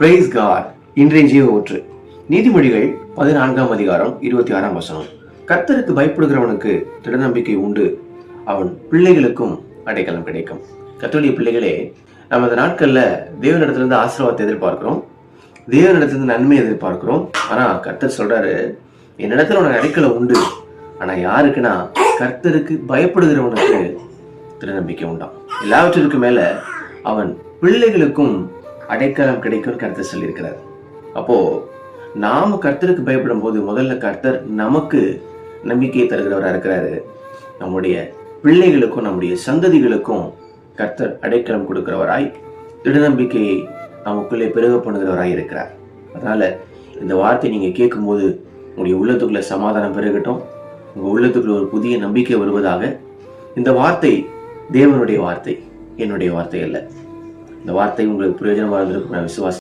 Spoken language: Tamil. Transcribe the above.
பிரைஸ் காட் இன்றைய ஜீவ ஊற்று. நீதிமொழிகள் பதினான்காம் அதிகாரம் இருபத்தி ஆறாம் வசனம். கர்த்தருக்கு பயப்படுகிறவனுக்கு திடநம்பிக்கை உண்டு. அவன் பிள்ளைகளுக்கும் அடைக்கலம் கிடைக்கும். கத்தோலிய பிள்ளைகளே நம்ம இந்த நாட்கள்ல தேவனிடத்திலிருந்து ஆசீர்வாதத்தை எதிர்பார்க்கிறோம். தேவனிடத்திலிருந்து நன்மை எதிர்பார்க்கிறோம். ஆனா கர்த்தர் சொல்றாரு என்னிடத்துல உனக்கு அடைக்கலம் உண்டு. ஆனா யாருக்குன்னா கர்த்தருக்கு பயப்படுகிறவனுக்கு திருநம்பிக்கை உண்டாம். எல்லாவற்றிற்கு மேல அவன் பிள்ளைகளுக்கும் அடைக்கலம் கிடைக்கும்னு கர்த்தர் சொல்லியிருக்கிறார். அப்போ நாம கர்த்தருக்கு பயப்படும் போது முதல்ல கர்த்தர் நமக்கு நம்பிக்கையை தருகிறவராக இருக்கிறாரு. நம்முடைய பிள்ளைகளுக்கும் நம்முடைய சந்ததிகளுக்கும் கர்த்தர் அடைக்கலம் கொடுக்கிறவராய் திடநம்பிக்கையை நமக்குள்ளே பெருக பண்ணுகிறவராய் இருக்கிறார். அதனால இந்த வார்த்தை நீங்க கேட்கும்போது உங்களுடைய உள்ளத்துக்குள்ள சமாதானம் பெருகட்டும். உங்க உள்ளத்துக்குள்ள ஒரு புதிய நம்பிக்கை வருவதாக. இந்த வார்த்தை தேவனுடைய வார்த்தை என்னுடைய வார்த்தை அல்ல. இந்த வார்த்தை உங்களுக்கு பிரயோஜனமாக இருந்திருக்கும். நான் விசுவாசி